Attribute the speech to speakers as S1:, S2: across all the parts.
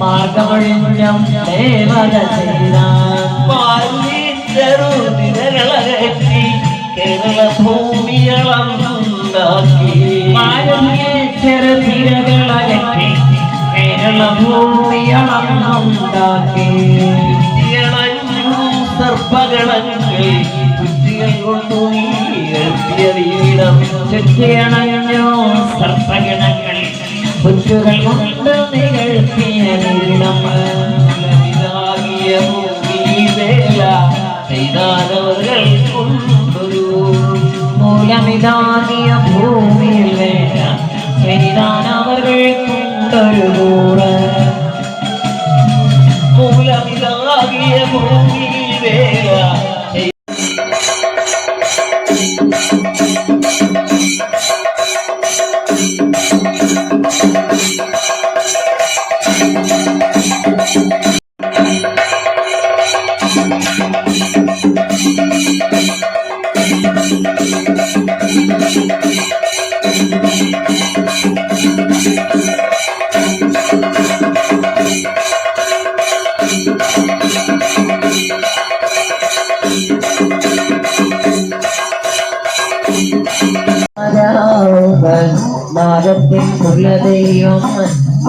S1: മാർഗമൊഴിഞ്ഞം ദേവത ചെയ്താൻ
S2: ചെറുതിരകളകറ്റി കേരള ഭൂമിയളന്നുണ്ടാക്കി
S1: ചെറുതിരകളകറ്റി കേരള ഭൂമിയളന്നുണ്ടാക്കി
S2: കുറ്റിയണഞ്ഞു സർപ്പഗണങ്ങൾ കുറ്റികൾ കൊണ്ടു നീട്ടിയ വീടം.
S1: ചുറ്റിയണഞ്ഞോ സർപ്പഗണങ്ങൾ പുറ്റുകൾ കൊണ്ട് നികഴ്ത്തിയ
S2: നിലമിതാകിയ ഭൂമിയിലേല ചെയ്താലവർകൾ കൊണ്ടൊരു
S1: മൂലമിതാകിയ ഭൂമിയിൽ വേല ചെയ്താലവർകൾ കൊണ്ടൊരു കൂറ്.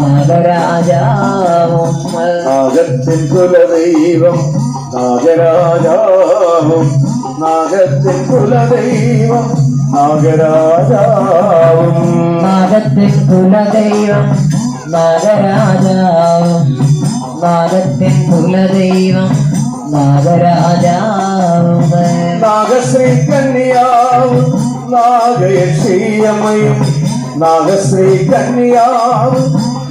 S1: നാഗരാജാവും
S3: നാഗത്തിൻ കുലദൈവം നാഗരാജാവും. നാഗത്തിൻ കുലദൈവം നാഗരാജാവും.
S1: നാഗത്തിൻ കുലദൈവം നാഗരാജാവും. നാഗത്തിൻ കുലദൈവം നാഗരാജാവും
S3: നാഗശ്രീ കന്യാവും നാഗയക്ഷിയമ്മയും. നാഗശ്രീ കന്യാവും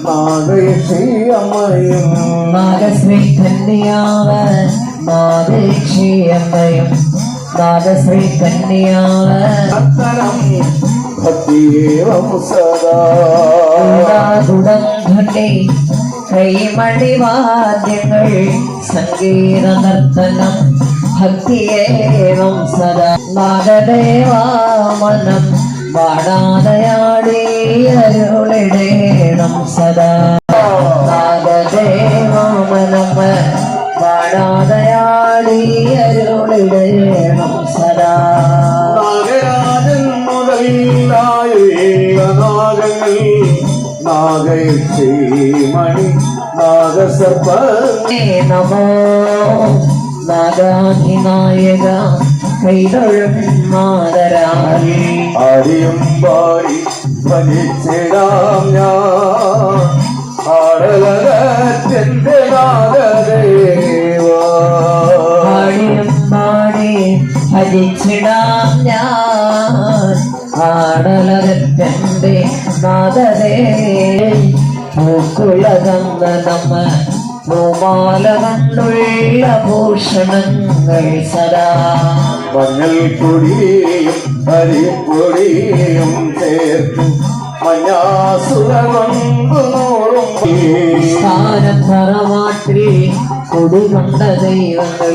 S3: നാഗയക്ഷിയമ്മയും
S1: നാഗശ്രീ കന്യാവ് നാഗേക്ഷിയമ്മയും നാഗശ്രീ കന്യാവ്
S3: അത്തരം ഭക്തിയേവം സദാ
S1: ഘട്ടി കൈമണിവാദ്യങ്ങൾ സംഗീത നർത്തനം ഭക്തിയേവം സദാ നാഗദേവാമനം പാടാതയാടി അരുളിടേണം സദാ. നാഗദേവാമനം പാടാതയാടി അരുളിടേണം സദാ.
S3: നാഗരാജൻ മുതലായുള്ള നാഗങ്ങൾ നാഗയക്ഷി മണി നാഗസർപ്പ
S1: നമോ നാഗാധിനായക കൈതൊഴും മാതരാളി
S3: ആടിയും പാടി വലിച്ചിടാം ഞാൻ. ആടലകത്തിന്റെ നാഗദേവാ
S1: പാടിയും പാടി ഭജിച്ചിടാം ഞാൻ. പൂമാല കണ്ടുള്ള ഭൂഷണങ്ങൾ സദാ.
S3: മഞ്ഞൾ പൊടിയും അരിപ്പൊടിയും ചേർത്ത്. മഞ്ഞാസുര കൊണ്ടു നൂറും
S1: സ്ഥാനം തറവാട്ടിൽ കുടികൊണ്ട ദൈവങ്ങൾ.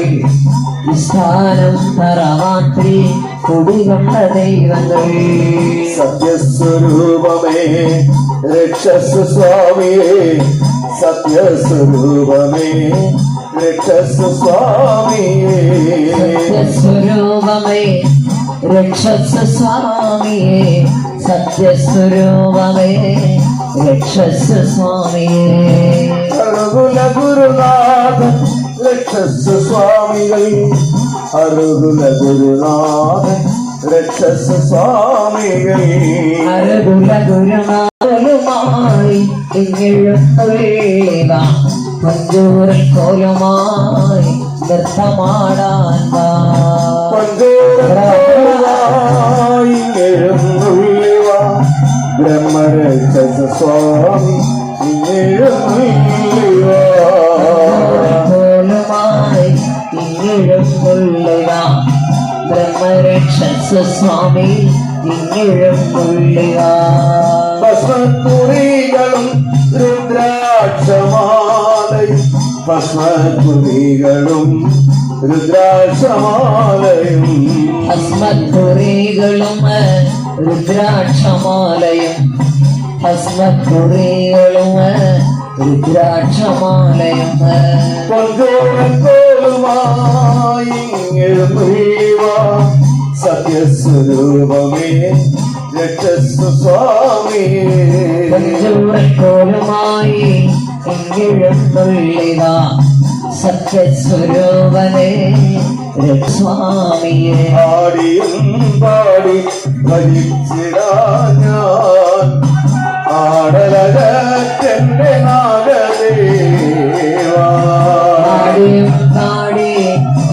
S1: സ്ഥാനം തറവാട്ടിൽ കുടികൊണ്ട ദൈവങ്ങൾ.
S3: സത്യസ്വരൂപമേ രക്ഷസ് സ്വാമിയേ സത്യസ്വരൂപമേ. രക്ഷസ് സ്വാമിയേ
S1: സത്യസ്വരൂപമേ രക്ഷസ് സ്വാമിയേ സത്യസ്വരൂപമേ രക്ഷസ് സ്വാമിയേ
S3: അറുകുല ഗുരുനാഥ രക്ഷസ് സ്വാമികൾ അറുകുല ഗുരുനാഥ രക്ഷസ് സ്വാമികൾ
S1: അരകുല ഗുരുനാളുമായി ഇങ്ങെഴുത്തുള്ള പഞ്ചൂരൽ കോലുമായി നൃത്തമാടാൻ
S3: ബ്രഹ്മരക്ഷസ സ്വാമി
S1: കോലുമായി ഇങ്ങെഴുത്തുള്ള ബ്രഹ്മരക്ഷസ സ്വാമി ഇങ്ങെഴുത്തുള്ള
S3: ഭസ്മക്കുറികളും രുദ്രാക്ഷമാലയും ഭസ്മക്കുറികളും രുദ്രാക്ഷമാലയും.
S1: ഭസ്മക്കുറികളും രുദ്രാക്ഷമാലയും. ഭസ്മക്കുറികളും
S4: രുദ്രാക്ഷമാലയും എഴുന്നള്ളിവാ സത്യസ്വരൂപമേ രക്ഷസ്വാമി സ്വാമിയേ
S1: എഴുന്നള്ളിത സത്യസ്വരൂപനെ സ്വാമിയെ
S4: ആടി പാടി ഭരിച്ചിടാ ഞാൻ. ആടലകറ്റെന്റെ നാഗദേവാ.
S1: ആടിയും പാടി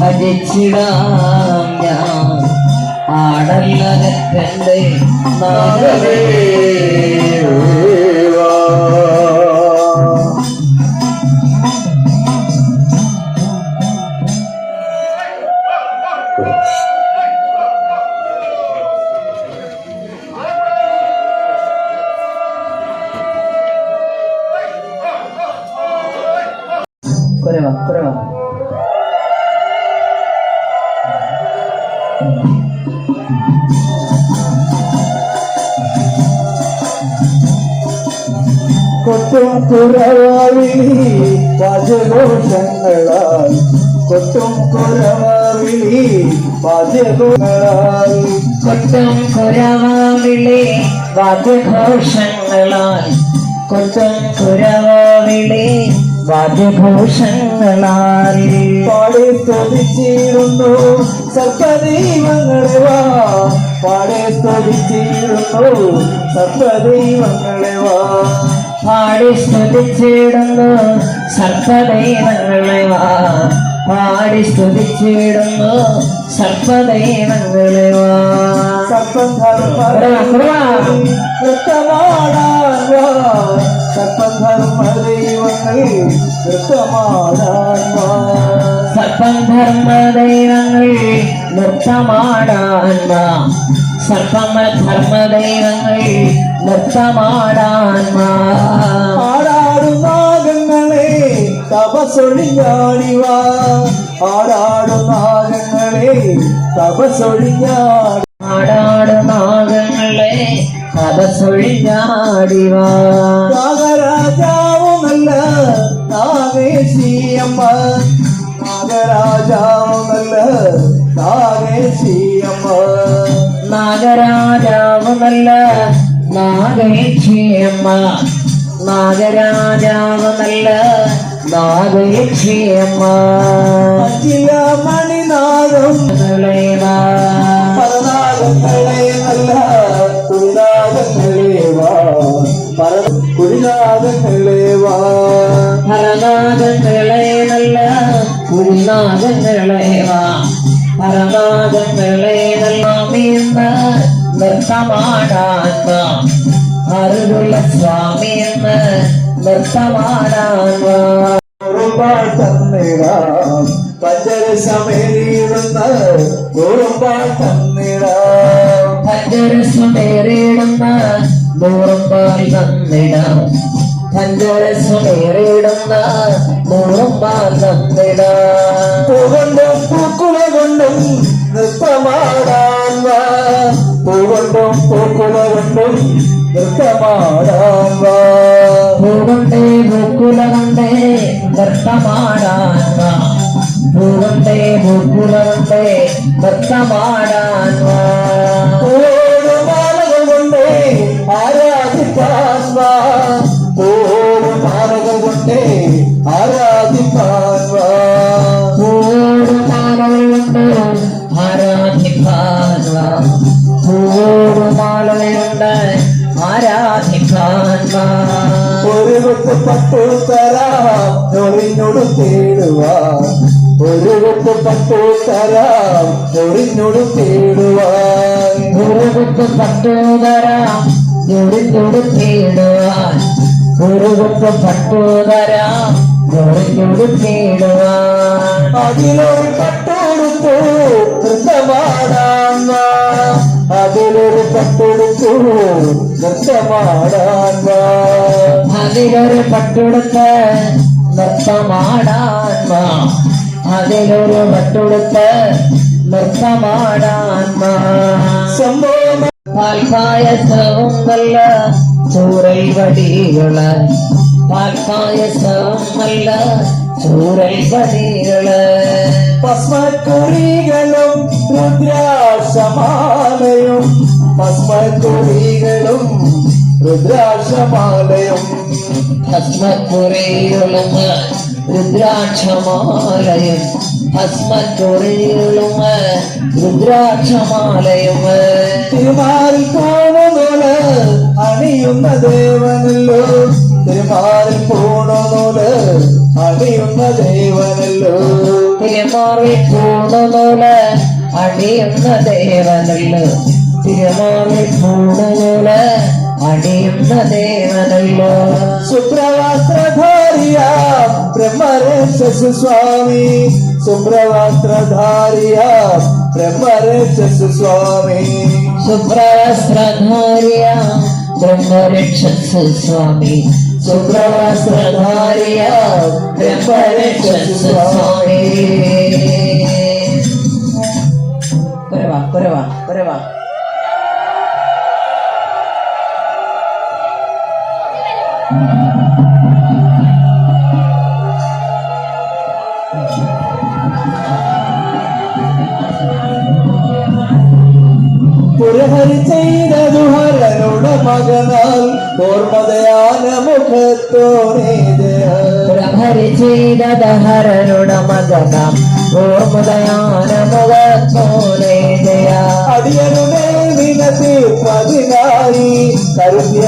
S1: ഭജിച്ചിടാം ഞാൻ. ആടല്ലകത്തന്റെ നാഗവേ
S4: നാഗദേവാ. കൊട്ടും കുറവായി പാചകോഷങ്ങളായി. കൊട്ടും കുറവാവിളി പാചകോഷങ്ങളായി.
S1: കൊട്ടും കുറവാവിളി വാദ്യഘോഷങ്ങളായി കൊട്ടും കുറവാവിളി വാദ്യഘോഷങ്ങളാൽ
S4: പാടി സ്തുതിച്ചിരുന്നു സർപ്പദൈവങ്ങളെ വാ. പാടി സ്തുതിച്ചിരുന്നു സർപ്പദൈവങ്ങളെ വാ.
S1: പാടി സ്തുതിച്ചിടുന്നു സർപ്പദൈവങ്ങളെ വാ പാടി സ്തുതിച്ചിടുന്നു സർപ്പദൈവങ്ങളെ വാ
S4: നൃത്തമാടാൻ വാ സർപ്പധർമ്മ ദൈവങ്ങൾ നൃത്തമാടാൻ വാ
S1: സർപ്പധർമ്മ ദൈവങ്ങൾ നൃത്തമാടാൻ വാ സർപ്പമ ധർമ്മ ദൈവങ്ങൾ നൃത്തമാടാൻ വാ
S4: ആടാടുനാഗങ്ങളെ തപസൊഴിഞ്ഞാടിവാ ആടാടുനാഗങ്ങളെ തപസൊഴിഞ്ഞാടി
S1: ആടാട് നാഗങ്ങളെ കഥസൊഴിഞ്ഞാടിവാ
S4: നാഗരാജാവുമല്ല നാഗേശിയമ്മ നാഗരാജാവുമല്ല നാഗേശിയമ്മ
S1: നാഗരാജാവുമല്ല നാഗേക്ഷിയമ്മ നാഗരാജാവുമല്ല നാഗേക്ഷിയമ്മ
S4: അഖില മണിനാഗം
S1: ങ്ങളേവാ.
S4: പരനാഗങ്ങളെ നല്ല കുടിനാഗങ്ങളെ വാ പര കുരുനാഗങ്ങളേവാ
S1: പരനാഗങ്ങളെ കുരുനാഗങ്ങളെ വാ പരനാഗങ്ങളെ നല്ല എന്ന് നൃത്തമാടാൻ വാ അരുളുള്ള സ്വാമി എന്ന് നൃത്തമാടാൻ വാ
S4: കുറുമ്പാൾ തന്നിടാം പഞ്ചര സമേറിയിരുന്ന കുറുമ്പാൾ തന്നിടാം
S1: പഞ്ചരസുമേറിയിടുന്ന നൂറുമ്പാൽ തന്നിടാം പഞ്ചരസുമേറിയിടുന്ന നൂറുമ്പാൽ തന്നിടാം
S4: പൂകൊണ്ടും പൂക്കുല കൊണ്ടും നൃത്തമാടാൻ വാ പൂകൊണ്ടും പൂക്കുല കൊണ്ടും നൃത്തമാടാൻ വാ
S1: പൂകൊണ്ടേ പൂക്കുല കൊണ്ടേ നൃത്തമാടാൻ വാ പൂകൊണ്ടേ പൂക്കുല കൊണ്ടേ നൃത്തമാടാൻ
S4: തരാം ഒളിഞ്ഞൊടു തേടുവാൻ
S1: ഗുരുകുത്ത് പട്ടുതരാം ജോടിഞ്ഞൊടു തേടുവാൻ ഗുരുകുത്ത് പട്ടുതരാം ജോടിഞ്ഞൊടു തേടുവാൻ
S4: അതിലൊരു പട്ടുടുത്തു നൃത്തമാടാൻ വാ അതിലൊരു പട്ടുടുത്തു നൃത്തമാടാൻ വാ
S1: അതിലൊരു പട്ടുടുത്ത് നൃത്തമാടാൻ വാ അതിലൊരു പട്ടുടുത്ത് നൃത്തമാടാൻ വാ
S4: സംഭവം
S1: പാൽപ്പായസവും വല്ല ചൂരൽ വടികൾ പാൽപ്പായസമല്ല ചൂരൽ വടികൾ
S4: ഭസ്മക്കുറികളും രുദ്രാക്ഷമാലയും ഭസ്മക്കുറികളും രുദ്രാക്ഷമാലയും.
S1: ഭസ്മക്കുറികളും രുദ്രാക്ഷമാലയും ഭസ്മക്കുറികളും രുദ്രാക്ഷമാലയും.
S4: തിരുമാറിൽ പോണനോൽ അണിയുന്ന ദേവനല്ലോ. തിരുമാറിൽ പോണനോൽ അണിയുന്ന ദേവനല്ലോ.
S1: തിരുമാറി പൂണനൂൽ അണിയുന്ന ദേവനല്ലോ. തിരുമാറി പൂണനൂൽ അടിയുന്ന ദേവനല്ലോ
S4: സുപ്രവസ്ത്രധാരിയ ബ്രഹ്മരക്ഷസു സ്വാമി സുപ്രവസ്ത്രധാരിയ ബ്രഹ്മരക്ഷസു സ്വാമി
S1: സുപ്രവസ്ത്രധാരിയ ബ്രഹ്മരക്ഷസ് സ്വാമി സുപ്രവസ്ത്രധാരിയ ബ്രഹ്മരക്ഷസ് സ്വാമി കുറവാ കുറവാ കുറവാ
S4: പുരഹരി ചെയ്തതു ഹരനുടെ മകനാൽ ഓർമ്മതയാന മുഖത്തോനേ ജയ
S1: പ്രഹരി ചെയ്ത ദഹരനുടെ മകനാം ഓർമ്മതയാന മുഖത്തോനെ ജയാ
S4: അടിയനുടെ വിനതി പതിനായി. കരുതിയ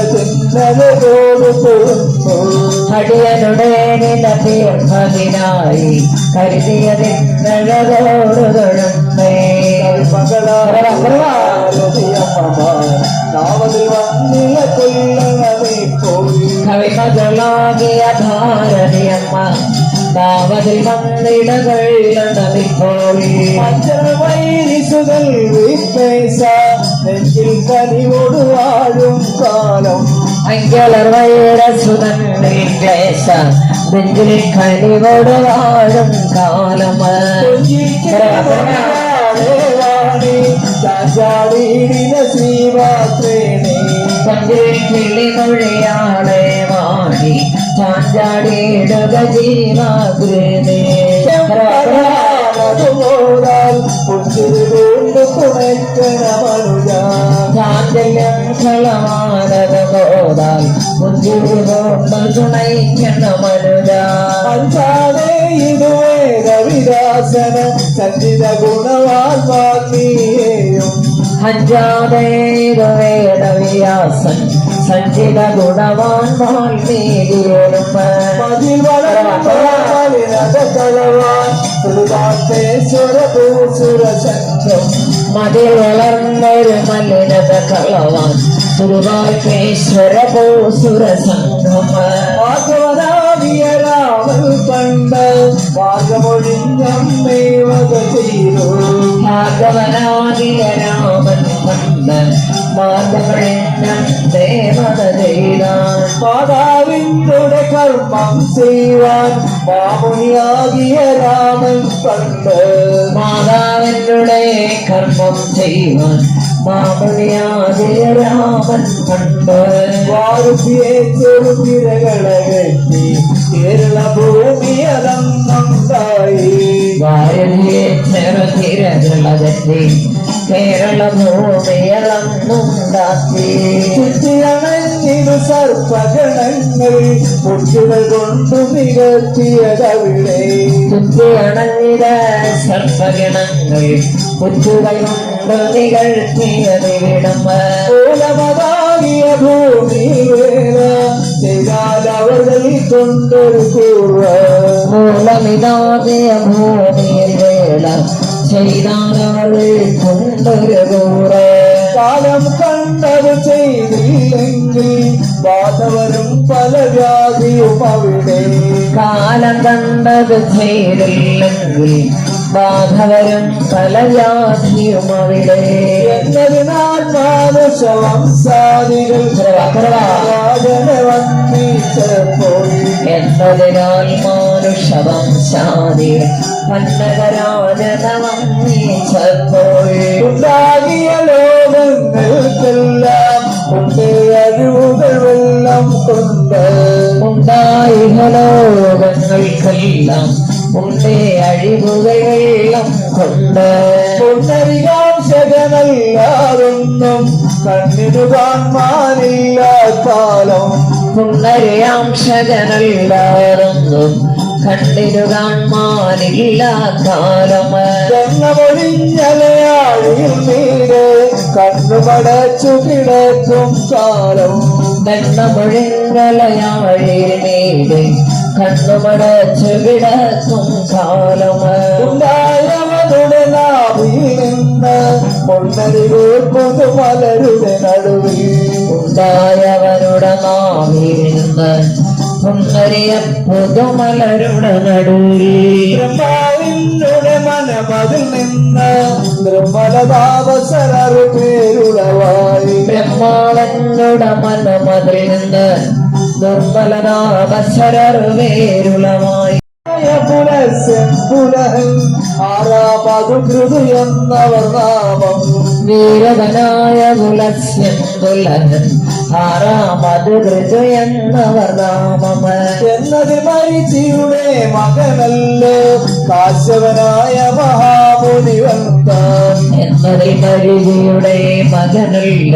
S1: അടിയനുടെ തൊഴുന്നേ
S4: നാവതിൽ വന്നില കൊല്ലണമേ പോയി
S1: കവിമകളാകിയ ഭാരതിയമ്മ നാവതിൽ വന്നിടകൊള്ളണമിപ്പോൾ
S4: വൈരിസുകൾ വീപ്പേസ നെഞ്ചിൽ കനിവോട് വാഴും കാലം.
S1: അങ്കലർ വൈരസുതന്നിൽ ക്ലേശ നെഞ്ചിൽ കനിവോട് വാഴും കാലം മൊഴിയാളെ വാടി. ചാഞ്ചാടിയിടുക
S4: ചെമ്പരാനതുപോലാൽ പുഞ്ചിരി കൊണ്ട് തുണയ്ക്കണ മനുജ
S1: ചാഞ്ചല്യം കളമാനത மருதான் முன்கூடோ பல்துணை என்ன
S4: மருதான் அன்பாவே இதுவே ரவிதாசன சஞ்சித குணவால்
S1: வாக்கியேயும் அஞ்சாதே இதுவே ரவியாசன் சஞ்சித
S4: குணவான் வாழ்வீதியெரும கலவான் சுருதாத்தே சுரபூ மதில்
S1: வளர்ந்தொரு மல்லினத கலவான் കളവാൻ സുരവാൽപേശ്വര ഭൂസുര സംഘം
S4: ഭാഗവനാവിയ രാമൻ പണ്ട് ഭാഗമൊഴിഞ്ഞമ്മേ വക ചെയ്തു
S1: ഭാഗവനാദിയ രാമൻ കണ്ട് മാർഗമെണ്ണം ദേവത ചെയ്താൻ
S4: മാതാവിൻ്റെ കർമ്മം ചെയ്യുവാൻ മാമുനിയാകിയ രാമൻ പണ്ട്
S1: മാതാവിനുടെ കർമ്മം ചെയ്യുവാൻ മാമുനിയാദിയ രാമൻ കണ്ട്
S4: വാരുതിയെ ചെറുതിരകളെ കെട്ടി കേരള ഭൂമി അതന്നുണ്ടായി
S1: ഭാരതീയ ചെറുതിരകളകറ്റി കേരള ഭൂമിയളന്നുണ്ടാക്കി
S4: ചുറ്റിയണഞ്ഞിരു സർപ്പഗണങ്ങൾ മുട്ടുകൾ കൊണ്ടു നികത്തിയതവിടെ
S1: ചുറ്റിയണഞ്ഞിര സർപ്പഗണങ്ങൾ പുറ്റുകൾ കൊണ്ട് നികഴ്ത്തിയതിവിടം
S4: മൂലമതാകിയ ഭൂമി വേല ചെയ്താൽ അവർ കൊണ്ടൊരു പൂർവ
S1: മൂലമിതാകിയ ഭൂമിയിൽ വേല ചെയ്താലവൾ കൊണ്ടൊരു കൂറ്
S4: കാലം കണ്ടത് ചെയ്തില്ലെങ്കിൽ ബാധവരും പല വ്യാധിയും അവിടെ
S1: കാലം കണ്ടത് ചെയ്തില്ലെങ്കിൽ ബാധവരും പല വ്യാധിയും അവിടെ.
S4: വന്നിച്ചപ്പോൾ
S1: എന്നതിനാൽ മാനുഷവംശാദി പന്നകരാജനവം നീച്ചപ്പോൾ
S4: ഉണ്ടാകിയ ലോകങ്ങൾക്കെല്ലാം ഉണ്ട് അഴിവുകൾ വെള്ളം കൊണ്ട്.
S1: ഉണ്ടായിഹലോകങ്ങൾക്കെല്ലാം ഉണ്ടേ അഴിവുകളെല്ലാം കൊണ്ട്.
S4: പുന്നരികാംശകനല്ലാതൊന്നും കണ്ണിനു കാൺമാനില്ല കാലം.
S1: പുന്നരയാംശകനല്ലാതൊന്നും കണ്ണിനു കാണാനില്ല കാലം.
S4: ജന്മമൊഴിഞ്ഞലയാഴിയിൽ നീര് കണ്ണുമടച്ചു കിടക്കും കാലം.
S1: ദണ്ണമൊഴിങ്ങലയാഴിനീട് കണ്ണുമടച്ചു കിടക്കും കാലം
S4: ഉണ്ടായവനുടെ നാഭിയിൽ നിന്ന് പൊന്നരിവ് പുതുമലരുടെ നടുവിൽ.
S1: ഉണ്ടായവരുടെ നാവിരുന്ന് സുന്ദരിയ പുതുമലരുടെ നടുവിൽ.
S4: ബ്രഹ്മാവിനുടെ മനമതിൽ നിന്ന് നിർമ്മലതാപസരറു പേരുളവായി.
S1: ബ്രഹ്മാവനുടെ മനമതിൽ നിന്ന് നിർമ്മലനാവശരർ വേരുളമായി
S4: പുലസ്യം പുലഹൻ ആറാമതു കൃതു നാമം
S1: വീരവനായ പുലസ്യം പുലഹൻ ആറാമത് ഋതു എന്നവർ നാമം
S4: എന്നത് മരിച്ചിയുടെ മകനല്ലോ? കാശവനായ മഹാമുനിവന്താൻ
S1: എന്നതിൽ മരിജിയുടെ മകനുള്ള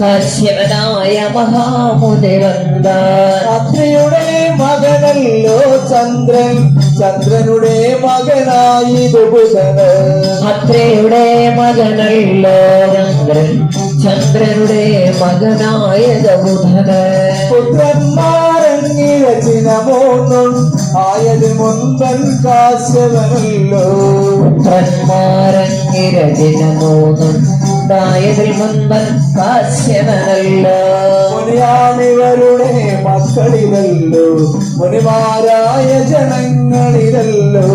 S1: കാശ്യവനായ മഹാമുനി വന്താൻ
S4: അത്രിയുടെ മകനല്ലോ ചന്ദ്രൻ. ചന്ദ്രനുടെ മകനായി ബുധന്
S1: അത്രയുടെ മകനല്ലോ ചന്ദ്രൻ. ചന്ദ്രനുടെ മകനായ ബുധന്
S4: പുത്രന്മാരങ്ങിയ ചിനമോന്നും. ആയത് മുൻപൻ കാശവനല്ലോ
S1: പുത്രന്മാരങ്ങിരചനമൂന്നും ഉണ്ടായതിൽ മുൻപൻ കാശ്യവനല്ലോ
S4: മുനിയാണിവരുടെ മക്കളിലല്ലോ. മുനിമാരായ ജനങ്ങളിലല്ലോ.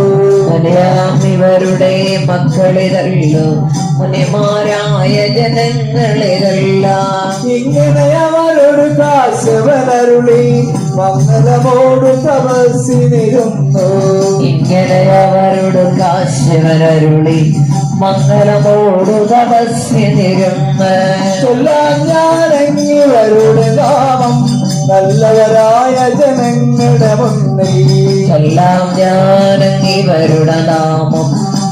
S1: മുനിയാമിവരുടെ മക്കളിതല്ലോ മുനിമാരായ ജനങ്ങളിലല്ല.
S4: ഇങ്ങനെ അവരൊരു കാശവനരുളി മംഗളമോട് തപസ്സിനിരുന്നു.
S1: ഇങ്ങനെ അവരുടെ കാശ്യവനരുളി മംഗളമോടു തപസ്യനിരുന്ന്
S4: ചൊല്ലാൻ ഞാനെങ്ങിവരുടെ നാമം നല്ലവരായ ജനങ്ങളുടെ മുന്നിൽ.
S1: എല്ലാം ഞാനങ്ങിവരുടെ നാമം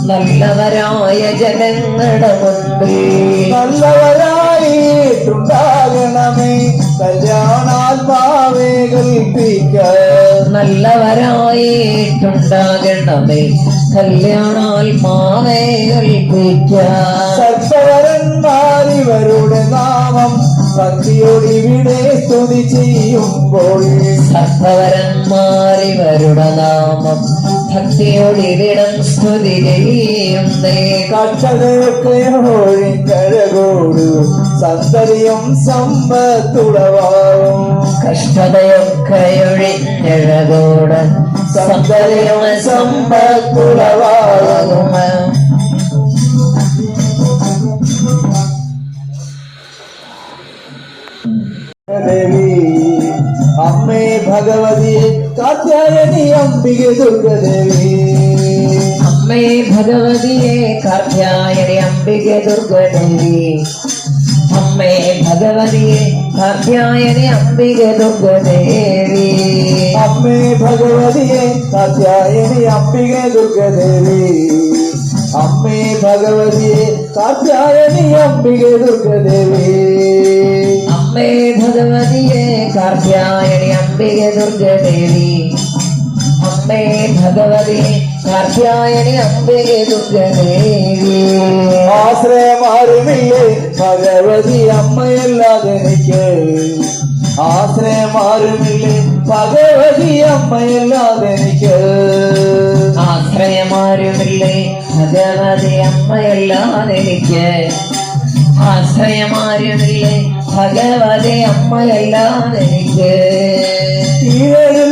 S1: നല്ലവരായ ജനങ്ങളുടെ മുന്നിൽ.
S4: നല്ലവരായിട്ടുണ്ടാകണമേ കല്യാണാത്മാവേ കൽപ്പിക്ക.
S1: നല്ലവരായിട്ടുണ്ടാകണമേ കല്യാണാത്മാവേ കൽപ്പിക്കാൻ
S4: സർപ്പവരന്മാരിവരുടെ നാമം ഭക്തിയോടിവിടെ സ്തുതി ചെയ്യുമ്പോൾ.
S1: സഭവരന്മാരിവരുടെ നാമം ഭക്തിയോടിവിടം സ്തുതി ചെയ്യുന്നേ.
S4: കക്ഷതയൊക്കെയോഴിങ്കഴകോട് സന്തതിയും സമ്പത്തുടവാകും
S1: കഷ്ടതയൊക്കെ ഒഴിഞ്ഞഴകോട് സമ്പലയും സമ്പത്തുളവാകും
S4: ദേവി അമ്മേ ഭഗവതി കാത്യായനി അംബിക ദുർഗദേവി.
S1: അമ്മേ ഭഗവതിയെ കാർത്യായനി അംബിക ദുർഗദേവി. അമ്മേ ഭഗവതിയെ കാർത്യായനി അംബിക ദുർഗദേവി.
S4: അമ്മേ ഭഗവതിയെ കാത്യായനി അംബിക ദുർഗദേവി. അമ്മേ ഭഗവതിയെ കാത്യായനി അംബിക ദുർഗദേവി.
S1: അമ്മേ ഭഗവതിയെ കാർത്യായനി അംബിക ദുർഗദേവി. അമ്മേ ഭഗവതിയെ കാർത്യായനി അംബിക ദുർഗദേവി.
S4: ആശ്രയമാരുമില്ലേ? ഭഗവതി അമ്മയല്ലാതെ എനിക്ക്. ആശ്രയമാരുമില്ലേ ഭഗവതി അമ്മയല്ലാതെ എനിക്ക്
S1: ആശ്രയമാരുമില്ലേ ഭഗവതി അമ്മയല്ലാതെ എനിക്ക് ആശ്രയമാരുമില്ലേ ഭഗവതി അമ്മയല്ലാതെ എനിക്ക്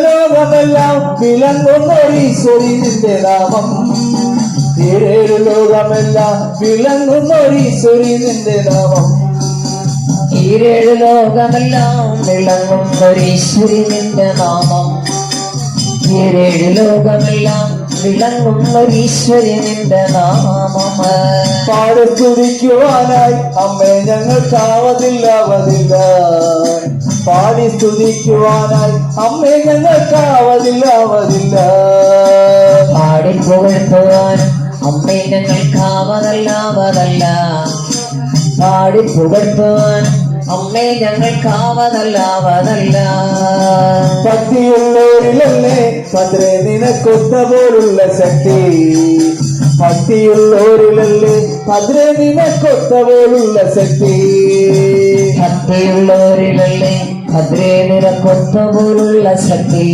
S4: ലോകമെല്ലാം വിളങ്ങുന്നൊരീശ്വരി നിന്റെ നാമം. ഏഴ് ലോകമെല്ലാം വിളങ്ങുന്നൊരീശ്വരി നിന്റെ നാമം.
S1: ഈരേഴ് ലോകമെല്ലാം വിളങ്ങും ഒരീശ്വരി നിന്റെ നാമം. ഈരേഴ് ലോകമെല്ലാം വിളങ്ങും ഒരീശ്വരി നിന്റെ നാമം.
S4: പാടത്തുടിക്കുവാനായി അമ്മേ ഞങ്ങൾക്കാവതില്ല വതില്ല പാടി സ്തുതിക്കുവാനായി അമ്മേ ഞങ്ങൾക്കാവതില്ലാവതില്ല
S1: പാടി പുകഴ്ത്തുവാൻ അമ്മേ ഞങ്ങൾക്കാവതല്ലാവതല്ല പാടി പുകഴ്ത്തുവാൻ അമ്മേ ഞങ്ങൾക്കാവതല്ലാവതല്ല
S4: ഭക്തിയുള്ളവരിലല്ലേ പത്രേ നിനക്കൊത്ത പോലുള്ള ശക്തി. ഭക്തിയുള്ളവരിലല്ലേ പത്രേ നിനക്കൊത്ത പോലുള്ള ശക്തി.
S1: ഭക്തിയുള്ളവരിലല്ലേ ഭദ്രേ നിനക്കൊത്ത പോലുള്ള ശക്തി.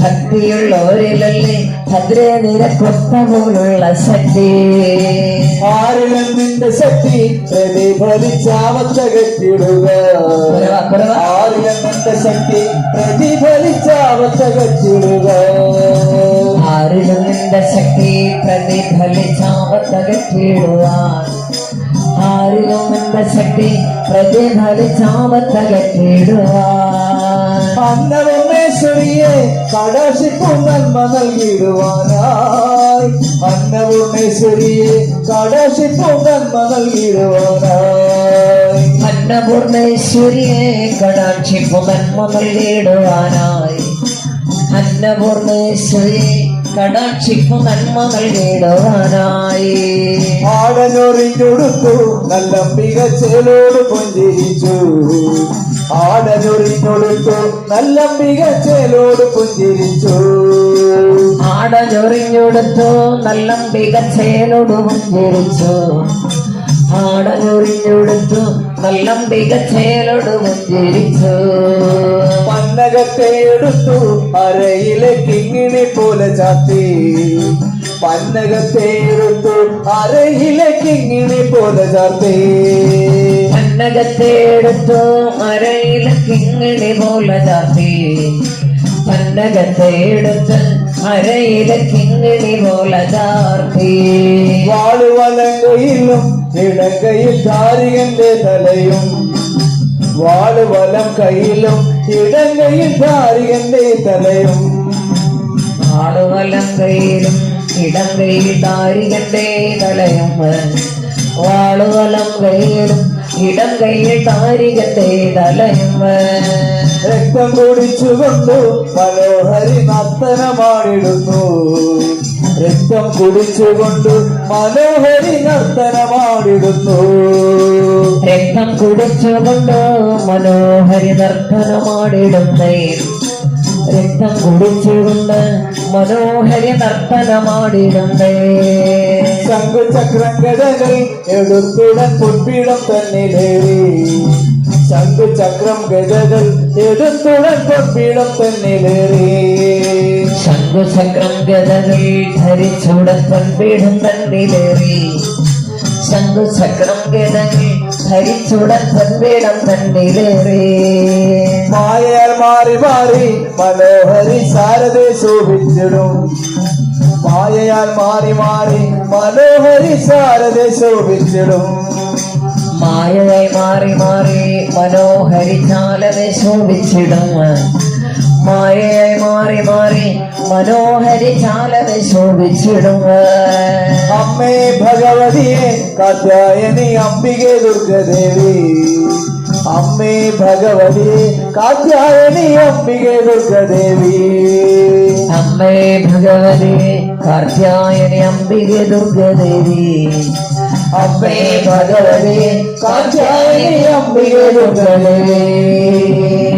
S1: ഭക്തിയുള്ളവരിലല്ലേ ഭദ്രേ നിരക്കൊത്ത പോലുള്ള ശക്തി.
S4: ആരിലും നിന്റെ ശക്തി പ്രതിഫലിച്ചാവത്തകറ്റിടുക. ആരിലും നിന്റെ ശക്തി പ്രതിഫലിച്ചാവത്തകറ്റിടുക
S1: ആരിലും നിന്റെ ശക്തി പ്രതിഫലിച്ചാവത്തകറ്റിടുവാൻ ആരിലും നിന്റെ ശക്തി പ്രതിഫലിച്ചാവത്തകറ്റിടുവാൻ
S4: அன்னவுமேஸ்வரியே கடைசி பொங்கல் மகள் விடுவானாய் அன்னவுமேஸ்வரியே கடைசி பொங்கல்
S1: மகள் விடுவானாய் அன்னபூர்ணேஸ்வரியே கடாட்சி புகன் மகள் வீடுவானாய் அன்னபூர்ணேஸ்வரியே കടാക്ഷിപ്പു നന്മ നൽകിടുവാനായി
S4: ആടനൊറിഞ്ഞൊടുത്തു നല്ല മികച്ചേലോട് പുഞ്ചിരിച്ചു. ആടനൊറിഞ്ഞൊടുത്തു നല്ല മികച്ചേലോട് പുഞ്ചിരിച്ചു.
S1: ആടനൊറിഞ്ഞൊടുത്തു നല്ല മികച്ചേലോട് പുഞ്ചിരിച്ചു. ആടനൊറിഞ്ഞൊടുത്തു നല്ല മികച്ചേലോട് പുഞ്ചിരിച്ചു.
S4: പന്നകത്തെ എടുത്തു അരയിലെ കിങ്ങിണി പോലെ ചാത്തി പന്നകത്തെ എടുത്തു അരയിലെ കിങ്ങിണി പോലെ ചാത്തി
S1: പന്നകത്തെ എടുത്തു അരയിലെ കിങ്ങിണി പോലെ ചാത്തി പന്നകത്തെ എടുത്ത് അരയിലെ കിങ്ങിണി പോലെ ചാർത്തി.
S4: വാളുവലങ്കയിലും ഇടക്കയിൽ ഇടങ്കയിൽ ധാരികന്റെ തലയും. വാൾ വലം കയ്യിലും ഇടങ്കയിൽ താരികന്റെ തലയും
S1: ആളുവലം ഇടങ്കയിൽ താരികന്റെ തലയും. വാളുവലം കയ്യിലും ഇടം കയ്യിൽ താരികത്തെ തലയമ്മ
S4: രക്തം കുടിച്ചുകൊണ്ട് മനോഹരി നർത്തനമാടിടുന്നു. രക്തം കുടിച്ചുകൊണ്ട് മനോഹരി നർത്തനമാടിടുന്നു.
S1: രക്തം കുടിച്ചുകൊണ്ട് മനോഹരി നർത്തനമാടിടുന്നേ. രക്തം കുടിച്ചുകൊണ്ട് മനോഹരി നർത്തനമാടിടുന്നേ.
S4: ശംഖുചക്രം ഗതകൾ എടുപ്പിടം പൊൻപീഠം തന്നിലേറി ശംഖുചക്രം ഗതകൾ എടുത്തുടൻ പൊൻപീഠം തന്നിലേറി
S1: ശംഖുചക്രം ഗതകൾ ധരിച്ചുടൻ പൺപീഠം തന്നിലേറി ശംഖുചക്രം ഗതകൾ ഹരിച്ചുടൻ പൺപീഠം തന്നിലേറി
S4: മായയാൽ മാറി മാറി മനോഹരി ശാരദെ ശോഭിച്ചിടും. മായയാൽ മാറി മാറി മനോഹരി ശാരദ ശോഭിച്ചിടും.
S1: മായയായി മാറി മാറി മനോഹരി ശാരദ ശോഭിച്ചിടും. മായയായി മാറി മാറി മനോഹരി ചാലത ശോഭിച്ചിടും.
S4: അമ്മേ ഭഗവതിയെ കാത്യായനി അംബികെ ദുർഗദേവി. അമ്മേ ഭഗവതിയെ കാത്യായനി അംബികെ ദുർഗദേവി.
S1: അമ്മേ ഭഗവതി കാർത്യായനി അംബിക ദുർഗദേവി.
S4: അമ്മേ ഭഗവതിയെ കാത്യായനി അംബികെ ദുർഗദേവി.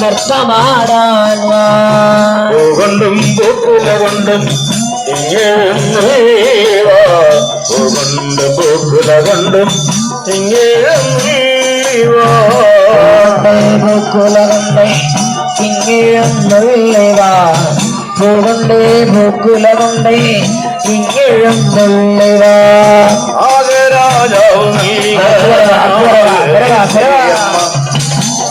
S1: നൃത്തമാടാൻ വാ
S3: കൊണ്ടും പൂക്കുല കൊണ്ടും ഇങ്ങേവാ കൊണ്ട് പൂക്കുല കൊണ്ടും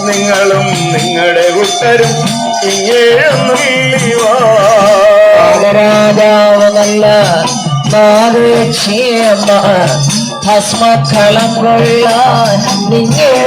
S3: ഇങ്ങേവാ
S1: നിങ്ങളുടെ കുട്ടരും പൂകൊണ്ടേ ഭൂക്കുലകൊണ്ടേ ഭസ്മക്കളം
S3: കൊള്ളാൻ നിങ്ങളും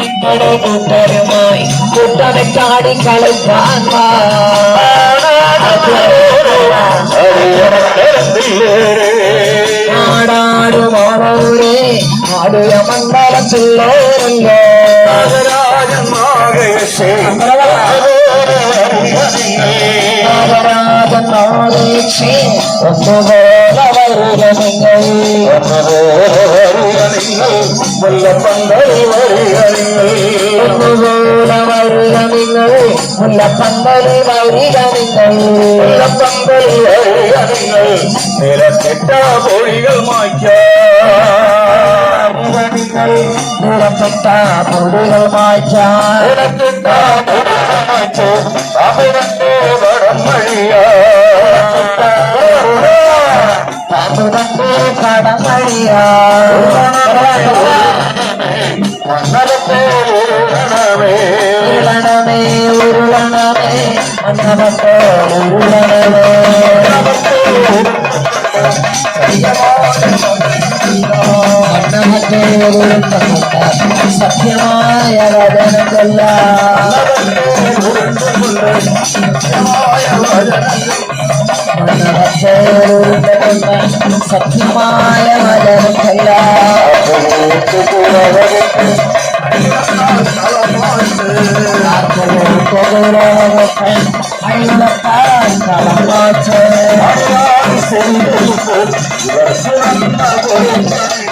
S3: നിങ്ങളുടെ കൂട്ടരും ഇങ്ങേവാ
S1: രാജാവ് നല്ല മാതൃക്ഷേമ ഭസ്മക്കളം நாடீட்சி
S3: ஒன்றுபோல வருக நீங்கள்
S1: ஒன்றுபோல வருக நீங்கள் முல்ல பந்தல் வருக
S3: நீங்கள் ஒன்றுபோல வருக
S1: நீங்கள் முல்ல பந்தல் மாய்க்க கண்மணிகள் குளப்பட்ட பொடிகள் மாய்ச்சான் கடமழியா உருளனமே உருளனமே ಮಹದೇವರು ಸತ್ಯಮಾಯ ವದನದಲ್ಲ ಸತ್ಯಮಾಯ ವದನದಲ್ಲ சென்று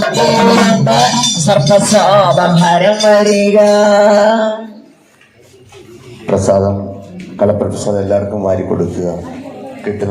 S1: വചനമല്ല സർപ്പശാപഹരം വരിക
S3: പ്രസാദം കളപ്രസാദം എല്ലാവർക്കും വാരി കൊടുക്കുക കിട്ടുന്ന